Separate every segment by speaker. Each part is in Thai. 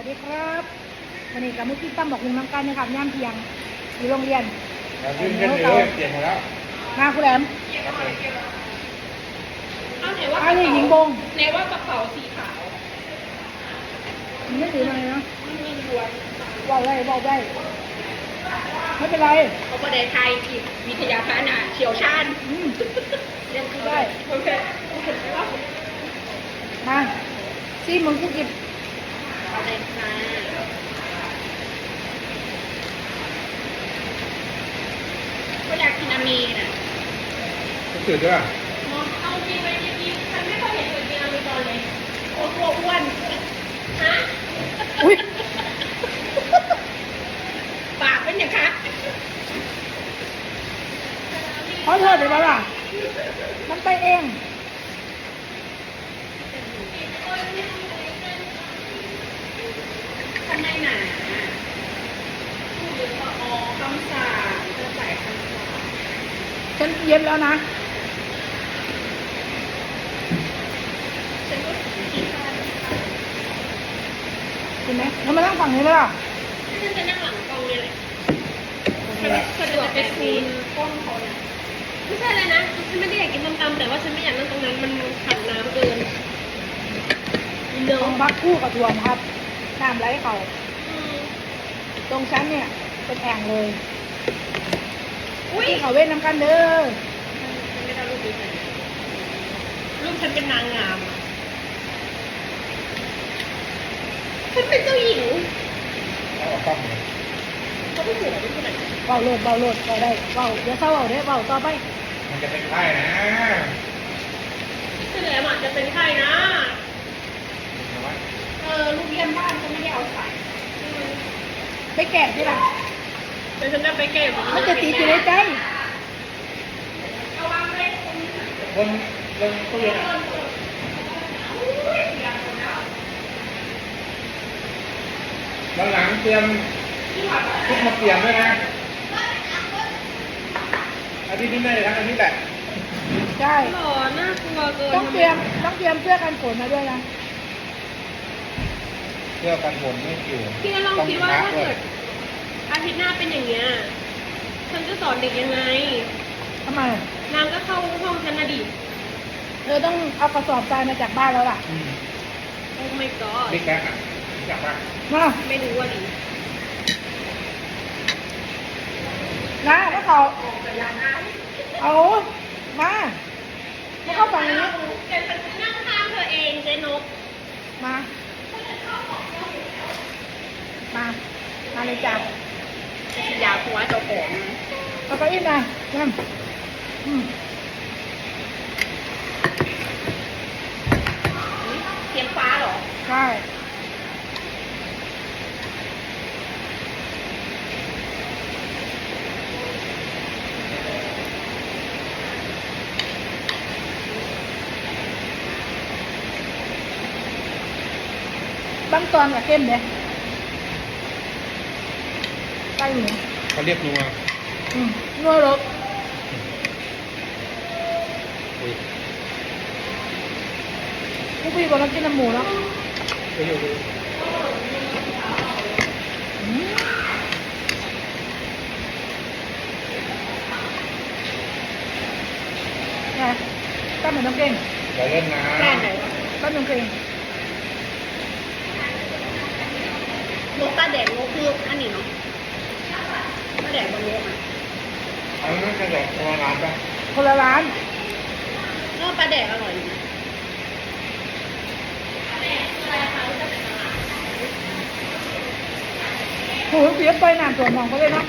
Speaker 1: วัสดีครับวันนี้กับมุกที่ตั้มบอกลุงน้ำกันนะครับย่ามเพียงอยู่โรงเรียน
Speaker 2: เราขึ้นขึ้นเลยเปลี่ยนหมดแล้ว
Speaker 1: มาคุณแหลม
Speaker 2: ครับผม
Speaker 3: เอาไหนว่า
Speaker 1: อันนี้หญิงบง
Speaker 3: ไหนว่ากระเป๋าสีขาว
Speaker 1: ไม่ถือมาเลยนะ
Speaker 3: มันมีล้วน
Speaker 1: ว่าได้ว่าได้ไม่เป็นไร
Speaker 3: เขาประเด็นไทยผิดวิทยาพานาเฉียวชาญ
Speaker 1: อืม
Speaker 3: เรียนได้โอเคโอเคไม่ว่า
Speaker 1: มาซี่มึงกูกิบ
Speaker 3: เอาเลยค่ะก็อยากกินอามีน่ะ
Speaker 2: รู้สึกด้วย
Speaker 3: มองเอาจริงไปจริงๆฉันไม่เคยเห็นคนกินอามีตอนเลยโอ้ตัวอ้วนฮะ
Speaker 1: อุ้ย
Speaker 3: ปากเป็นอย่างคะ
Speaker 1: ขอโทษเดี๋ยวล่ะมันไปเอง
Speaker 3: ทำไมหนาพูดเยอะว่าอ๋อคำสั่งจะใส่คำสั่ง
Speaker 1: ฉันเย็บแล้วนะ
Speaker 3: ฉันก็คิดว่า
Speaker 1: เห็นไหมแล้วมานั่งฝั่งนี้ไหมล่ะ
Speaker 3: ฉันจะนั่งหลังกองเนี่ยแหละฉันสะดวกไปคูณก้นเขาเนี่ยไม่ใช่เลยนะฉันไม่ได้อยากกินส้มตำแต่ว่าฉันไม่อยากนั่งตรงนั้นมันขัดน้ำเกินเน
Speaker 1: ต้อ
Speaker 3: อะ
Speaker 1: งพักคู่กับทวมครับ น้ำไหลเขา
Speaker 3: อืม
Speaker 1: ตรงชั้นเนี่ยเป็นแอ่งเลย
Speaker 3: อุ้ย
Speaker 1: ที่เขาเว้นน้ำกันเด้อ
Speaker 3: ฉันไม่ได้รูปนี้เลยรูปฉันเป็นนางงามอะฉันเป็นเจ้าหญิง
Speaker 2: เอาออกกล้องเลย
Speaker 3: เขาไม่สวยไม่ขนาดนั้น
Speaker 1: เบาโลดเบาโลดเบาได้เบาเดี๋ยวเศร้าเบาได้เบาต่อไป
Speaker 2: มันจะเป็นไข้นะ
Speaker 3: เฉลยมันจะเป็นใครนะ
Speaker 2: เอาไว้
Speaker 3: เออลูกเยี่ยมบ้านก็ไม่ได้เอาใส่
Speaker 1: ไปแกะที่หลัง
Speaker 3: แต่ฉันจะไปเก็บ
Speaker 1: มันจะติดอยู่ในใจ
Speaker 3: เอาวางไว้ตรงนี้
Speaker 2: บนบนตู้เย็นอะวันหลังเตรียมชุดมาเปลี่ยนด้วยนะอาทิตย์นี้ไม่ได้ทั้งอาทิตย์แหละ
Speaker 1: ใช่
Speaker 3: หล่อน่ากลัวเกิน
Speaker 1: ต้องเตรียมต้องเตรียมเสื้อกันฝนมาด้วยนะ
Speaker 2: เพื่อกันฝนไม่อยู่
Speaker 3: พี่ก็ลองคิดว่าถ้าเกิดอาทิตย์หน้าเป็นอย่างเงี้ยฉันจะสอนเด็กยังไง
Speaker 1: ทำไม
Speaker 3: นางก็เข้าห้องฉันนะดิ
Speaker 1: เธอต้องเอากระสอบทรายมาจากบ้านแล้วล่ะ
Speaker 2: อืม
Speaker 3: โอ้ my god
Speaker 2: บิ๊กแบ๊กอะรู้จักปะ
Speaker 1: มา
Speaker 3: ไม่รู้ว่าดิ
Speaker 1: นะแล้วเขาเอามาไม่เข้าฝั่งนี้
Speaker 3: แต่ฉันนั่งข้างเธอเองเจนก
Speaker 1: มา มา มาเลยจ้ะ
Speaker 3: อยากหัวเจ้าของ
Speaker 1: เอาเก้าอี้มานั่งอืม
Speaker 3: เทียมฟ้าเหรอ
Speaker 1: ใช่บางตอนกับเข้มเนี่ย ใกล้หนู
Speaker 2: เขาเรียกนัว
Speaker 1: อืมนัวรส
Speaker 2: อุ้ย
Speaker 1: พวกพี่บอกเรากินน้ำหมู แล้ว
Speaker 2: เฮ้ยเฮ้ยเฮ้ย
Speaker 1: อืมไงตั้งเหมือนน้ำเก่ง
Speaker 2: อย่าเล่นนะ
Speaker 3: แค่ไหนวะ
Speaker 1: ตั้งเหมือนเก่ง
Speaker 3: นกตาแดงนกคืออันนี้เนาะตาแดงบนนกอะ
Speaker 2: อันนั้นจะแดกประมาณปะ
Speaker 1: คนละร้าน
Speaker 3: นอกปลาแดกอร่อยดีปลาแดกอะไรคะรู้จักแต่ตลาด
Speaker 1: โหเสียไปนานตัวมองเขาเลยเนาะ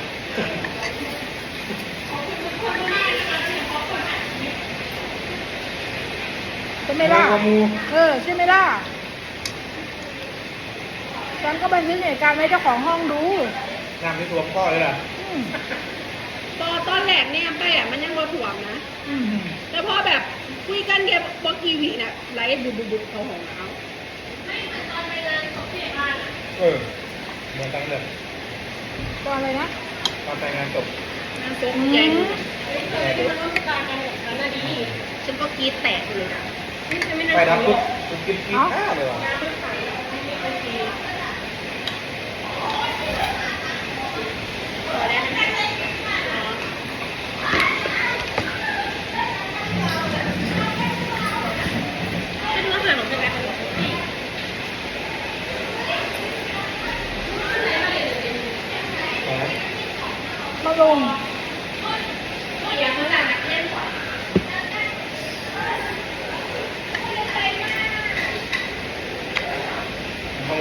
Speaker 1: ใช่ไหมล่ะ
Speaker 2: กระมู
Speaker 1: เออใช่ไหมล่ะฉันก็บันทึกเหตุการณ์ไว้เจ้าของห้องดู
Speaker 2: น้ำไม่ตัวพ่อเลยล่ะ
Speaker 1: อืม
Speaker 3: ตอนตอนแรกเนี่ยแปะมันยังรถ่วงนะ
Speaker 1: อืม
Speaker 3: แต่พอแบบคุยกันแกบอกทีวีน่ะไลฟ์บุบบุบบุบเขาของเขาไม่เหมือนตอนไปงานของพี่บ้านอะ
Speaker 2: เออเหมือนกันเลย
Speaker 1: ตอนอะไรนะ
Speaker 2: ตอนแต่งงานจบ
Speaker 3: งานโต๊ะใหญ่เออที่มันร่วมสการกันกับฉันน่ะดีฉันก็กรี๊ดแตกเลยนะนี่จะไม่น่า
Speaker 2: ไป
Speaker 3: ทำ
Speaker 2: ดับ
Speaker 3: หร
Speaker 2: ปุ๊
Speaker 3: อบก
Speaker 2: ปุ๊บกินกินข้าวเลยว่ะ
Speaker 3: มาต้อ
Speaker 1: ง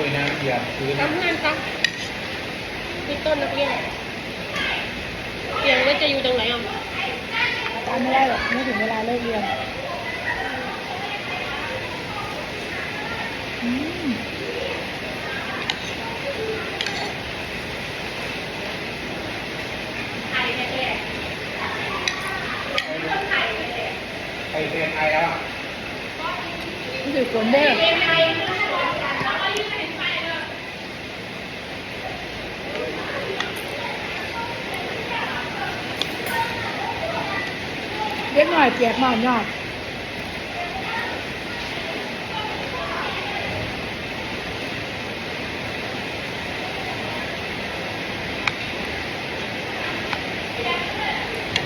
Speaker 3: เลยนะอ
Speaker 2: ย่าซื้อนะ น้ำเพื่อ
Speaker 3: นครัมีต้นนักเรียน เตียงว่าจะอยู่ตรงไหนอะ
Speaker 1: ตามไม่ได้หรอกไม่ถึงเวลาเลิกเรียนอืม
Speaker 2: ไอเรียนไอแล้ว
Speaker 1: รู้สึกฝนเด้ เล็กหน่อยเปียกหน่อยยอด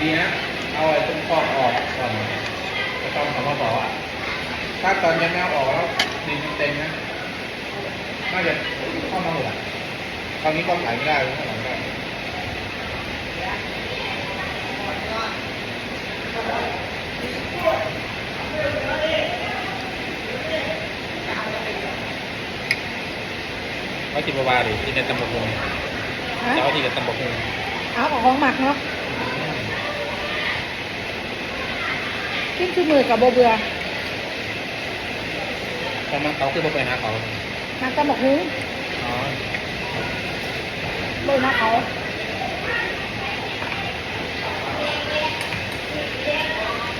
Speaker 2: ดีนะ เอาไอ้ตรงขอบออกก่อนจะต้องทำมาบอกอะถ้าตอนยังไม่เอาออกแล้วดินเต็มนะ น่าจะเข้ามาหมดอะตอนนี้ก็ขายไม่ได้ไม่ขายไม่ได้ว่าจิบวาดิที่ในตำบลพง
Speaker 1: ฮะ
Speaker 2: เจ้าที่กับตำบลพง
Speaker 1: เอาข องของหมักเนาะขึ้นคือมือกับโบเบือ
Speaker 2: เขามาเขาคือบ่ไปหาเข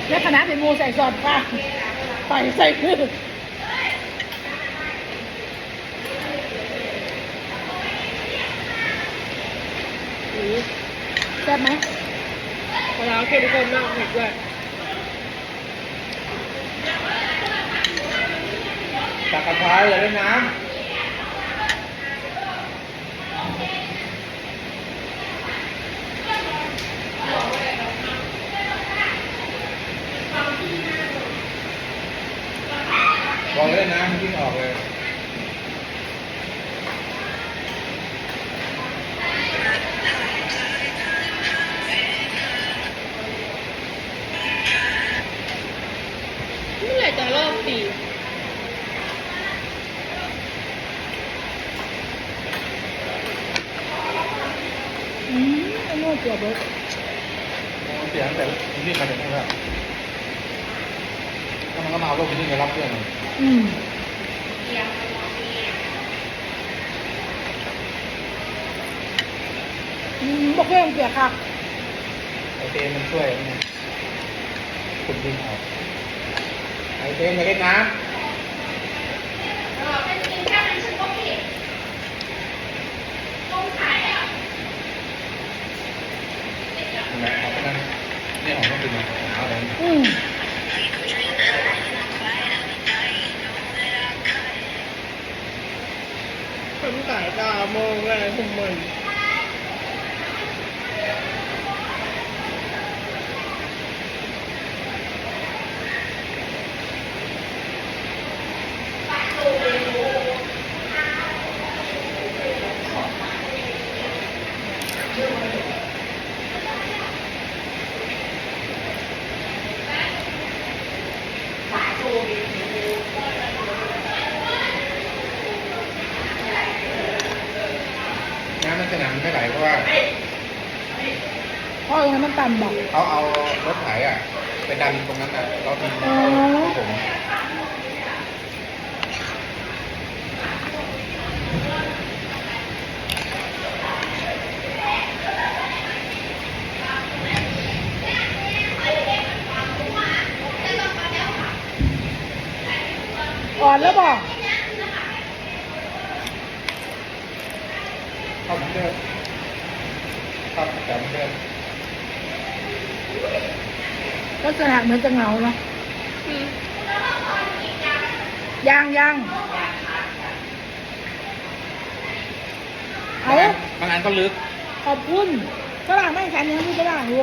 Speaker 2: า
Speaker 1: นักตะบอกหุ้ง
Speaker 2: อ๋อ
Speaker 1: เละเขาแล้วคณะเป็นมูใส่ซอสป้าใส่ใส่คือแซ่บไหม
Speaker 3: เวลาเข้มข้นมากเผ็ดด้วย
Speaker 2: ตักกระเพราอย่าเล่นน้ำบอกเลยน้ำมันวิ่ง ออกเลย
Speaker 3: เมื่อไหร่จะรอบสี่
Speaker 1: อืมไอ้โน่เจียวเบิร์ด
Speaker 2: เสียงแต่วิ่งมาจากนู่นแล้วแล้วมันก็มาเอาลูกไปนี่ไปรับเพื่อนมัน
Speaker 1: อืมอืม บอกเพื่อนเปียกค่ะ
Speaker 2: ไอเต้มันช่วยขุดดินออกไอเต้อย่าเล่นน้ำทำไมของพวกนั้นนี่ของต้องกินนะหนาวเลย
Speaker 1: อืม
Speaker 3: คนสายตามองอะไรของมัน
Speaker 2: น้ำในสนามไม่ไหลเพราะว่า
Speaker 1: เพราะตรงนั้นมันต่ำบอก
Speaker 2: เขาเอารถไถอะไปดันตรงนั้นอะเราดิน
Speaker 1: อ๋อ
Speaker 2: ผม
Speaker 1: อ่อนแล้วบอก
Speaker 2: เข้าเหมือนเดิมเข้าแต่เหมือนเดิม
Speaker 1: ก็สถานเหมือนจะเหงาเนาะ
Speaker 3: อืม
Speaker 1: ยังยังเอา
Speaker 2: บางอันก็ลึก
Speaker 1: ขอบคุณฝรั่งไม่ฉันยังไม่ฝรั่งอยู่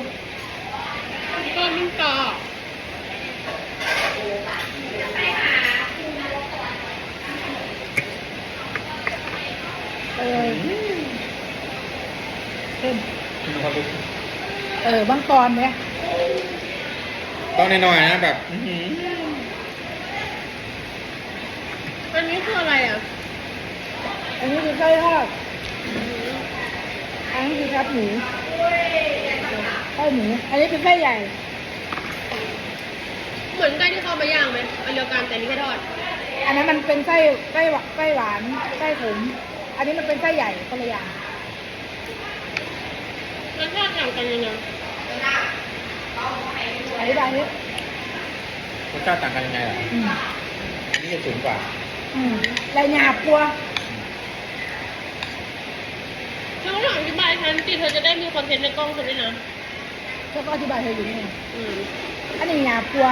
Speaker 3: ต้นนิ่งต่อ
Speaker 1: เออเข้ม
Speaker 2: มันก็ลึก
Speaker 1: เออบางตอนเนี่ย
Speaker 2: ต้องน้อยๆนะแบบอื้อหือ
Speaker 3: อันนี้คืออะไรอะ
Speaker 1: อันนี้คือไส้ทอดอันนี้คือแคบหมูไส้หมูอันนี้คือไส้ใหญ่
Speaker 3: เหมือนไก่ที่เขาเอามาย่างไหมอันเดียวกันแต่อันนี่แค่ทอด
Speaker 1: อันนั้นมันเป็นไส้ไส้หวานไส้หวานไส้ขมอันนี้มันเป็นไส้ใหญ่คนละอย่าง
Speaker 3: รสชาติต่างกันยังไง
Speaker 1: อธิบายนิด
Speaker 2: รสชาติต่างกันยังไงล่ะ
Speaker 1: อืม
Speaker 2: อันนี้จะสูงกว่า
Speaker 1: อืมลายหยาบกลัว
Speaker 3: เธอก็ต้องอธิบายฉันสิเธอจะได้มีคอนเทนต์ในกล้องเธอด้วยนะ
Speaker 1: เธอก็อธิบายเธออยู่นี่ไง
Speaker 3: อืม
Speaker 1: อันนี้หยาบกลัว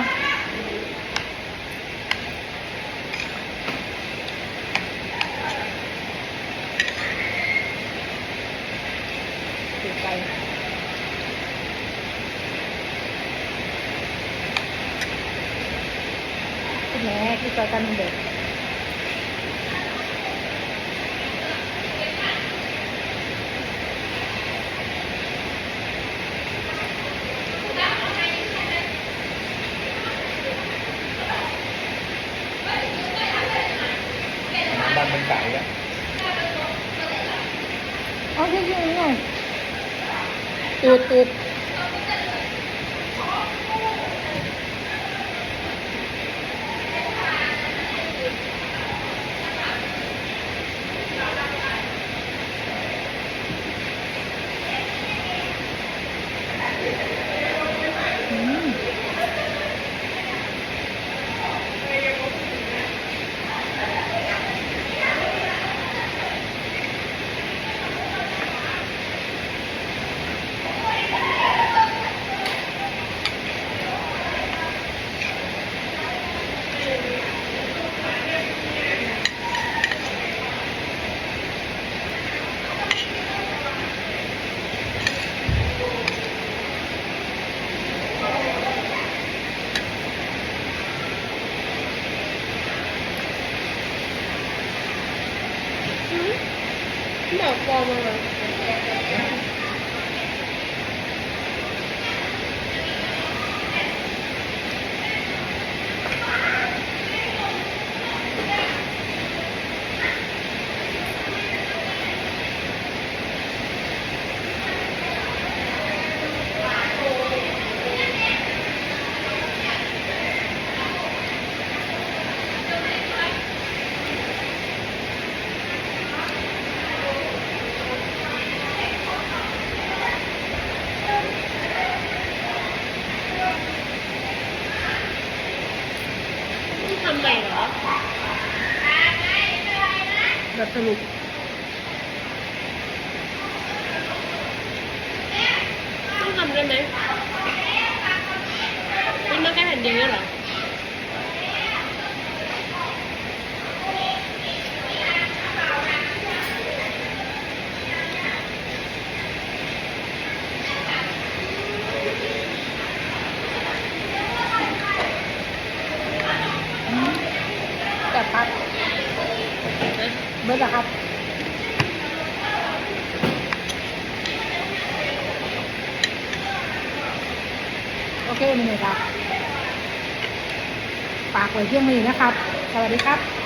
Speaker 1: แบบสรุป
Speaker 3: ต้องทำด้วยไหมนี่มาแค่แผ่นเดียวเนี่ยเหรอ
Speaker 1: แบบครับ
Speaker 3: นะ
Speaker 1: เบิร์ดอะครับ โอเคมีเลยครับฝากไว้ เที่ยงนี้นะครับ สวัสดีครับ